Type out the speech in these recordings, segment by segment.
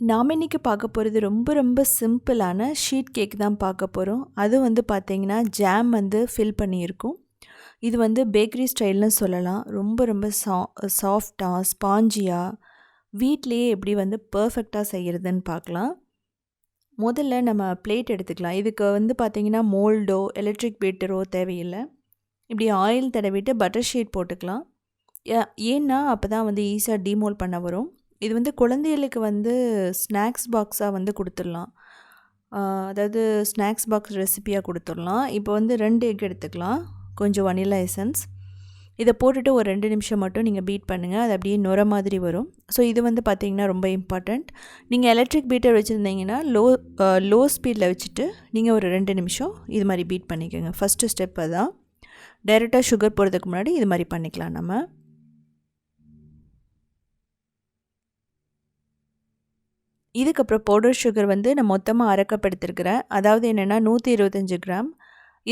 நாம் இன்றைக்கி பார்க்க போகிறது ரொம்ப ரொம்ப சிம்பிளான ஷீட் கேக் தான் பார்க்க போகிறோம் அது வந்து பார்த்திங்கன்னா ஜாம் வந்து ஃபில் பண்ணியிருக்கும். இது வந்து பேக்கரி ஸ்டைல்னு சொல்லலாம். ரொம்ப ரொம்ப சா சாஃப்டாக ஸ்பாஞ்சியாக வீட்லேயே எப்படி வந்து பர்ஃபெக்டாக செய்கிறதுன்னு பார்க்கலாம். முதல்ல நம்ம பிளேட் எடுத்துக்கலாம். இதுக்கு வந்து பார்த்திங்கன்னா மோல்டோ எலக்ட்ரிக் பீட்டரோ தேவையில்லை. இப்படி ஆயில் தடவிட்டு பட்டர் ஷீட் போட்டுக்கலாம். ஏன்னா அப்போ தான் வந்து ஈஸியாக டீமோல் பண்ண வரும். இது வந்து குழந்தைகளுக்கு வந்து ஸ்நாக்ஸ் பாக்ஸாக வந்து கொடுத்துடலாம். அதாவது ஸ்நாக்ஸ் பாக்ஸ் ரெசிபியாக கொடுத்துடலாம். இப்போ வந்து ரெண்டு எக் எடுத்துக்கலாம். கொஞ்சம் வனிலா எசன்ஸ். இதை போட்டுட்டு ஒரு ரெண்டு நிமிஷம் மட்டும் நீங்கள் பீட் பண்ணுங்கள் அது அப்படியே நுர மாதிரி வரும். ஸோ இது வந்து பார்த்திங்கன்னா ரொம்ப இம்பார்ட்டண்ட் நீங்கள் எலக்ட்ரிக் பீட்டர் வச்சுருந்தீங்கன்னா லோ லோ ஸ்பீடில் வச்சுட்டு நீங்கள் ஒரு ரெண்டு நிமிஷம் இது மாதிரி பீட் பண்ணிக்கோங்க. ஃபஸ்ட்டு ஸ்டெப் அதான். டைரெக்டாக சுகர் போடுறதுக்கு முன்னாடி இது மாதிரி பண்ணிக்கலாம் நம்ம. இதுக்கப்புறம் பவுடர் சுகர் வந்து நான் மொத்தமாக அரைக்கப்படுத்திருக்கிறேன். அதாவது என்னென்னா நூற்றி இருபத்தஞ்சி கிராம்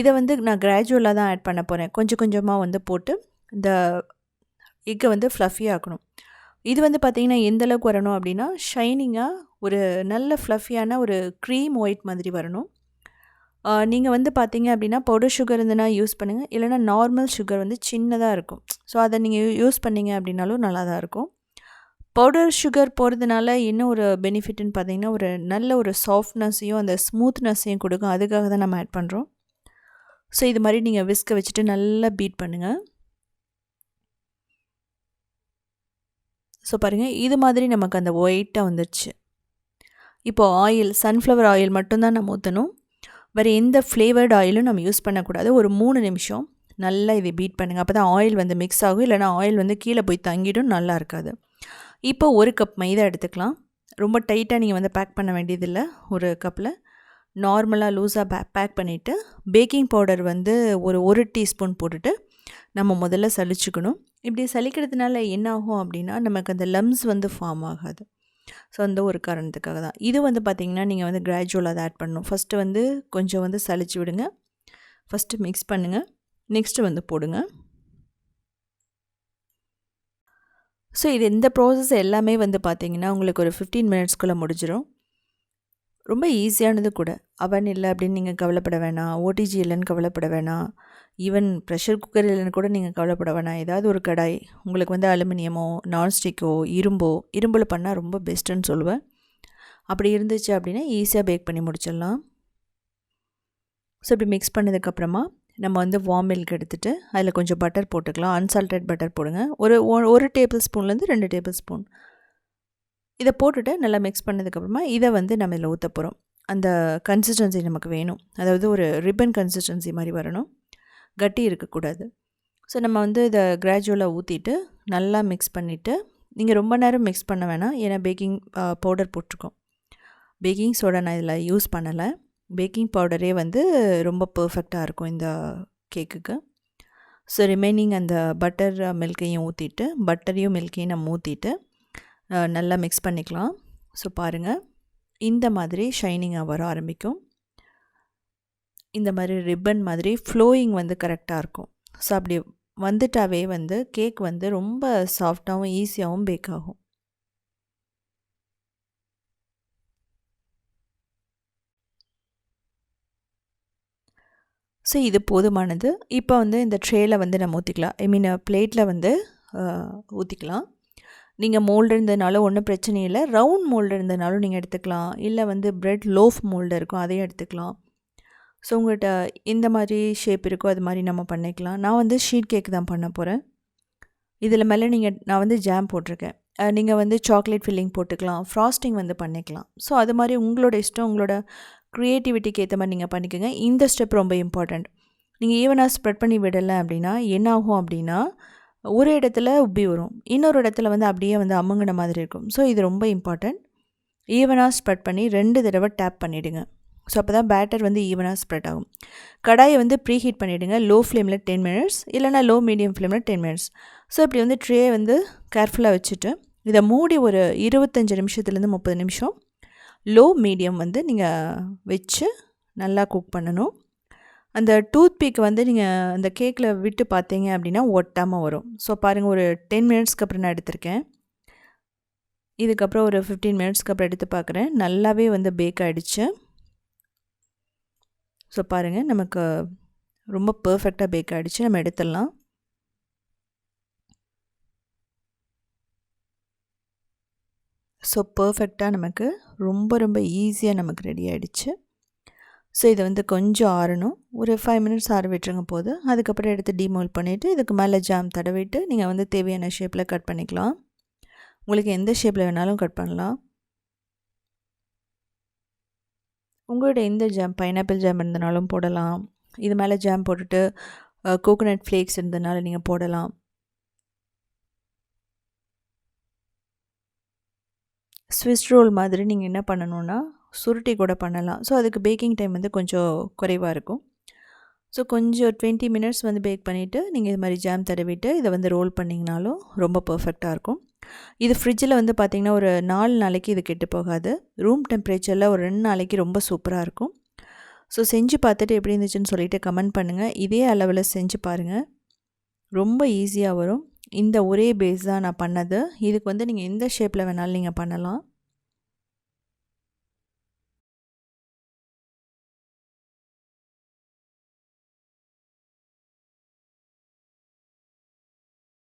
இதை வந்து நான் கிராஜுவலாக தான் ஆட் பண்ண போகிறேன் கொஞ்சம் கொஞ்சமாக வந்து போட்டு இந்த எக்கை வந்து ஃப்ளஃபி ஆக்கணும். இது வந்து பார்த்திங்கன்னா எந்தளவுக்கு வரணும் அப்படின்னா ஷைனிங்காக ஒரு நல்ல ஃப்ளஃபியான ஒரு க்ரீம் ஒயிட் மாதிரி வரணும். நீங்கள் வந்து பார்த்தீங்க அப்படின்னா பவுடர் சுகர் இருந்ததுன்னா யூஸ் பண்ணுங்கள் இல்லைனா நார்மல் சுகர் வந்து சின்னதாக இருக்கும். ஸோ அதை நீங்கள் யூஸ் பண்ணீங்க அப்படின்னாலும் நல்லா தான் இருக்கும். பவுடர் சுகர் போகிறதுனால என்ன ஒரு பெனிஃபிட்னு பார்த்தீங்கன்னா ஒரு நல்ல ஒரு சாஃப்ட்னஸையும் அந்த ஸ்மூத்னஸையும் கொடுக்கும். அதுக்காக தான் நம்ம ஆட் பண்ணுறோம் ஸோ இது மாதிரி நீங்கள் விஸ்கை வச்சுட்டு நல்லா பீட் பண்ணுங்கள் ஸோ பாருங்கள் இது மாதிரி நமக்கு அந்த ஒயிட்டாக வந்துடுச்சு இப்போது ஆயில் சன்ஃப்ளவர் ஆயில் மட்டும்தான் நம்ம ஊற்றணும் வேறு எந்த ஃப்ளேவர்டு ஆயிலும் நம்ம யூஸ் பண்ணக்கூடாது. ஒரு மூணு நிமிஷம் நல்லா இதை பீட் பண்ணுங்கள் அப்போ தான் ஆயில் வந்து மிக்ஸ் ஆகும். இல்லைனா ஆயில் வந்து கீழே போய் தங்கிடும் நல்லா இருக்காது. இப்போ ஒரு கப் மைதா எடுத்துக்கலாம். ரொம்ப டைட்டாக நீங்கள் வந்து பேக் பண்ண வேண்டியதில்லை. ஒரு கப்பில் நார்மலாக லூஸாக பே பேக் பண்ணிவிட்டு பேக்கிங் பவுடர் வந்து ஒரு ஒரு டீஸ்பூன் போட்டுட்டு நம்ம முதல்ல சலிச்சுக்கணும். இப்படி சலிக்கிறதுனால என்ன ஆகும் அப்படின்னா நமக்கு அந்த லம்ஸ் வந்து ஃபார்ம் ஆகாது. ஸோ அந்த ஒரு காரணத்துக்காக தான். இது வந்து பார்த்திங்கன்னா நீங்கள் வந்து கிராஜுவலாக அதை ஆட் பண்ணணும். ஃபஸ்ட்டு வந்து கொஞ்சம் வந்து சளிச்சு விடுங்க. ஃபஸ்ட்டு மிக்ஸ் பண்ணுங்கள் நெக்ஸ்ட்டு வந்து போடுங்க. ஸோ இது இந்த ப்ராசஸ் எல்லாமே வந்து பார்த்திங்கன்னா உங்களுக்கு ஒரு ஃபிஃப்டீன் மினிட்ஸ்க்குள்ளே முடிஞ்சிடும் ரொம்ப ஈஸியானது கூட. அவன் இல்லை அப்படின்னு நீங்கள் கவலைப்பட வேணாம். ஓடிஜி இல்லைன்னு கவலைப்பட வேணாம். ஈவன் ப்ரெஷர் குக்கர் இல்லைன்னு கூட நீங்கள் கவலைப்பட வேணாம். ஏதாவது ஒரு கடாய் உங்களுக்கு வந்து அலுமினியமோ நான்ஸ்டிக்கோ இரும்போ இரும்பில் பண்ணால் ரொம்ப பெஸ்ட்டுன்னு சொல்லுவேன். அப்படி இருந்துச்சு அப்படின்னா ஈஸியாக பேக் பண்ணி முடிச்சிடலாம். ஸோ இப்படி மிக்ஸ் பண்ணதுக்கப்புறமா நம்ம வந்து வார்ம் மில்க் எடுத்துகிட்டு அதில் கொஞ்சம் பட்டர் போட்டுக்கலாம். அன்சால்டட் பட்டர் போடுங்க. ஒரு ஒரு டேபிள் ஸ்பூன்லேருந்து ரெண்டு டேபிள் ஸ்பூன் இதை போட்டுட்டு நல்லா மிக்ஸ் பண்ணதுக்கப்புறமா இதை வந்து நம்ம இதில் ஊற்ற போகிறோம் அந்த கன்சிஸ்டன்சி நமக்கு வேணும். அதாவது ஒரு ரிப்பன் கன்சிஸ்டன்சி மாதிரி வரணும். கட்டி இருக்கக்கூடாது ஸோ நம்ம வந்து இதை கிராஜுவலாக ஊற்றிட்டு நல்லா மிக்ஸ் பண்ணிவிட்டு நீங்கள் ரொம்ப நேரம் மிக்ஸ் பண்ண வேணாம். ஏன்னா பேக்கிங் பவுடர் போட்டிருக்கோம். பேக்கிங் சோடா நான் இதில் யூஸ் பண்ணலை. பேக்கிங் பவுடரே வந்து ரொம்ப பர்ஃபெக்டாக இருக்கும் இந்த கேக்குக்கு. ஸோ ரிமைனிங் அந்த பட்டர் மில்கையும் ஊற்றிட்டு பட்டரையும் மில்கையும் நம்ம ஊற்றிட்டு நல்லா மிக்ஸ் பண்ணிக்கலாம். ஸோ பாருங்கள் இந்த மாதிரி ஷைனிங்காக வர ஆரம்பிக்கும். இந்த மாதிரி ரிப்பன் மாதிரி ஃப்ளோயிங் வந்து கரெக்டாக இருக்கும். ஸோ அப்படி வந்துட்டாவே வந்து கேக் வந்து ரொம்ப சாஃப்டாகவும் ஈஸியாகவும் பேக் ஆகும். ஸோ இது போதுமானது. இப்போ வந்து இந்த ட்ரேயில் வந்து நம்ம ஊற்றிக்கலாம் ஐ மீன் பிளேட்டில் வந்து ஊற்றிக்கலாம் நீங்கள் மோல்டு இருந்ததுனாலும் ஒன்றும் பிரச்சனை இல்லை. ரவுண்ட் மோல்டு இருந்ததுனாலும் நீங்கள் எடுத்துக்கலாம். இல்லை வந்து ப்ரெட் லோஃப் மோல்டு இருக்கும் அதையும் எடுத்துக்கலாம். ஸோ உங்கள்கிட்ட இந்த மாதிரி ஷேப் இருக்கோ அது மாதிரி நம்ம பண்ணிக்கலாம். நான் வந்து ஷீட் கேக் தான் பண்ண போகிறேன் இதில் மேலே நீங்கள் நான் வந்து ஜாம் போட்டிருக்கேன். நீங்கள் வந்து சாக்லேட் ஃபில்லிங் போட்டுக்கலாம். ஃப்ராஸ்டிங் வந்து பண்ணிக்கலாம். ஸோ அது மாதிரி உங்களோட இஷ்டம் உங்களோட க்ரியேட்டிவிட்டிக்கு ஏற்ற மாதிரி நீங்கள் பண்ணிக்கோங்க. இந்த ஸ்டெப் ரொம்ப இம்பார்ட்டண்ட் நீங்கள் ஈவனாக ஸ்ப்ரெட் பண்ணி விடலை அப்படின்னா என்ன ஆகும் அப்படின்னா ஒரு இடத்துல உப்பி வரும். இன்னொரு இடத்துல வந்து அப்படியே வந்து அமுங்கின மாதிரி இருக்கும். ஸோ இது ரொம்ப இம்பார்ட்டண்ட் ஈவனாக ஸ்ப்ரெட் பண்ணி ரெண்டு தடவை டேப் பண்ணிவிடுங்க ஸோ அப்போ தான் பேட்டர் வந்து ஈவனாக ஸ்ப்ரெட் ஆகும். கடாயை வந்து ப்ரீ ஹீட் பண்ணிவிடுங்க லோ ஃப்ளேமில் டென் மினிட்ஸ் இல்லைனா லோ மீடியம் ஃப்ளேமில் டென் மினிட்ஸ் ஸோ இப்படி வந்து ட்ரே வந்து கேர்ஃபுல்லாக வச்சுட்டு இதை மூடி ஒரு இருபத்தஞ்சி நிமிஷத்துலேருந்து முப்பது நிமிஷம் லோ மீடியம் வந்து நீங்கள் வச்சு நல்லா குக் பண்ணணும். அந்த டூத் பீக் வந்து நீங்கள் அந்த கேக்கில் விட்டு பார்த்தீங்க அப்படின்னா ஒட்டாமல் வரும். ஸோ பாருங்கள் ஒரு டென் மினிட்ஸ்க்கு அப்புறம் நான் எடுத்திருக்கேன். இதுக்கப்புறம் ஒரு ஃபிஃப்டீன் மினிட்ஸ்க்கு அப்புறம் எடுத்து பார்க்குறேன். நல்லாவே வந்து பேக் ஆகிடுச்சு ஸோ பாருங்கள் நமக்கு ரொம்ப பர்ஃபெக்டாக பேக் ஆகிடுச்சு நம்ம எடுத்துடலாம். ஸோ பர்ஃபெக்டாக நமக்கு ரொம்ப ரொம்ப ஈஸியாக நமக்கு ரெடி ஆகிடுச்சு ஸோ இதை வந்து கொஞ்சம் ஆறணும். ஒரு ஃபைவ் மினிட்ஸ் ஆற விட்டுருங்க போது அதுக்கப்புறம் எடுத்து டிமோல் பண்ணிவிட்டு இதுக்கு மேலே ஜாம் தடவிட்டு நீங்கள் வந்து தேவையான ஷேப்பில் கட் பண்ணிக்கலாம். உங்களுக்கு எந்த ஷேப்பில் வேணாலும் கட் பண்ணலாம். உங்களோட எந்த ஜாம் பைனாப்பிள் ஜாம் இருந்தனாலும் போடலாம். இது மேலே ஜாம் போட்டுட்டு கோகோனட் ஃப்ளேக்ஸ் இருந்தனால நீங்கள் போடலாம். ஸ்விஸ் ரோல் மாதிரி நீங்கள் என்ன பண்ணணுன்னா சுருட்டி கூட பண்ணலாம். ஸோ அதுக்கு பேக்கிங் டைம் வந்து கொஞ்சம் குறைவாக இருக்கும். ஸோ கொஞ்சம் டுவெண்ட்டி மினிட்ஸ் வந்து பேக் பண்ணிவிட்டு நீங்கள் இது மாதிரி ஜாம் தடவிட்டு இதை வந்து ரோல் பண்ணிங்கனாலும் ரொம்ப பர்ஃபெக்டாக இருக்கும். இது ஃப்ரிட்ஜில் வந்து பார்த்திங்கன்னா ஒரு நாலு நாளைக்கு இது கெட்டு போகாது. ரூம் டெம்பரேச்சரில் ஒரு ரெண்டு நாளைக்கு ரொம்ப சூப்பராக இருக்கும். ஸோ செஞ்சு பார்த்துட்டு எப்படி இருந்துச்சுன்னு சொல்லிவிட்டு கமெண்ட் பண்ணுங்கள் இதே அளவில் செஞ்சு பாருங்கள் ரொம்ப ஈஸியாக வரும். இந்த ஒரே பேஸ் தான் நான் பண்ணது. இதுக்கு வந்து நீங்கள் எந்த ஷேப்பில் வேணாலும் நீங்கள் பண்ணலாம்.